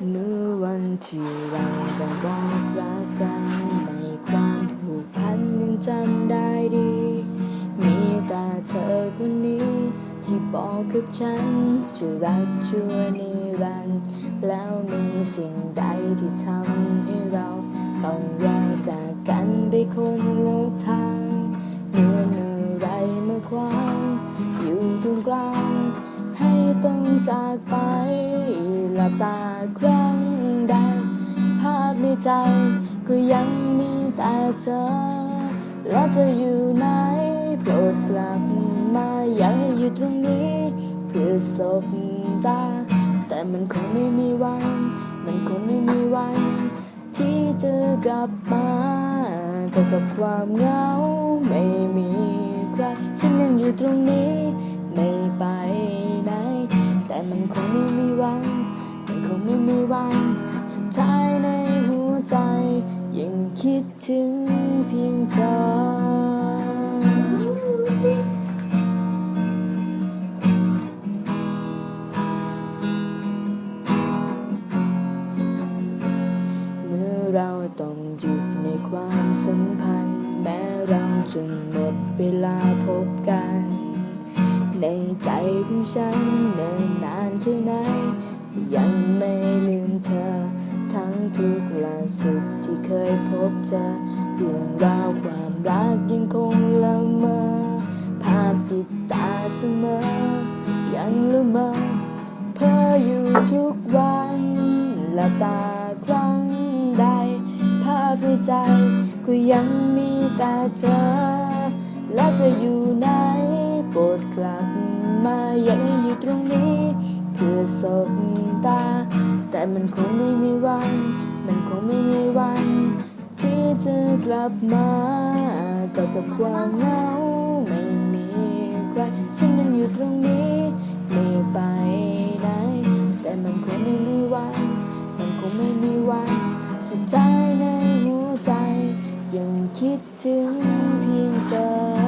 ในวันที่เราได้บอกรักกันในความผูกพันยังจำได้ดี มีแต่เธอคนนี้ ที่บอกกับฉัน จะรักชั่วนิรันดร์แล้วมีสิ่งใดที่ทำ ต้องจากไป หลับตาครั้งใด ภาพในใจก็ยังมีแต่เธอ แล้วเธออยู่ไหนโปรดกลับมาอยากให้อยู่ตรงนี้เพื่อสบตา แต่มันคงไม่มีวัน มันคงไม่มีวัน ที่จะกลับมาแต่กับความเหงาไม่มีใครฉันยังอยู่ตรงนี้ไม่ไปไหนแต่มัน คงไม่มีวันมันคงไม่มีวัน สุดท้ายในหัวใจ ยังคิดถึงเพียงเธอ เมื่อเราต้องหยุดในความสัมพันธ์ แม้เราจะหมดเวลาพบกัน ในใจของฉันเนิ่นนาน ที่เคยพบเจอเรื่องราวความรักยังคงละเมอภาพติดตาเสมอ ยังละเมอเพ้ออยู่ทุกวันละตาครั้งใด ภาพในใจก็ยังมีแต่เธอ และจะอยู่ไหนโปรดกลับมายังอยู่ตรงนี้ เพื่อสบตา แต่มันคงไม่มีวัน ลับมาก็กับความเหงาไม่มีใครฉันยังอยู่ตรงนี้ไม่ไปไหนแต่มันคงไม่มีวันมันคงไม่มีวันสุดท้ายในหัวใจ ยังคิดถึงเพียงเธอ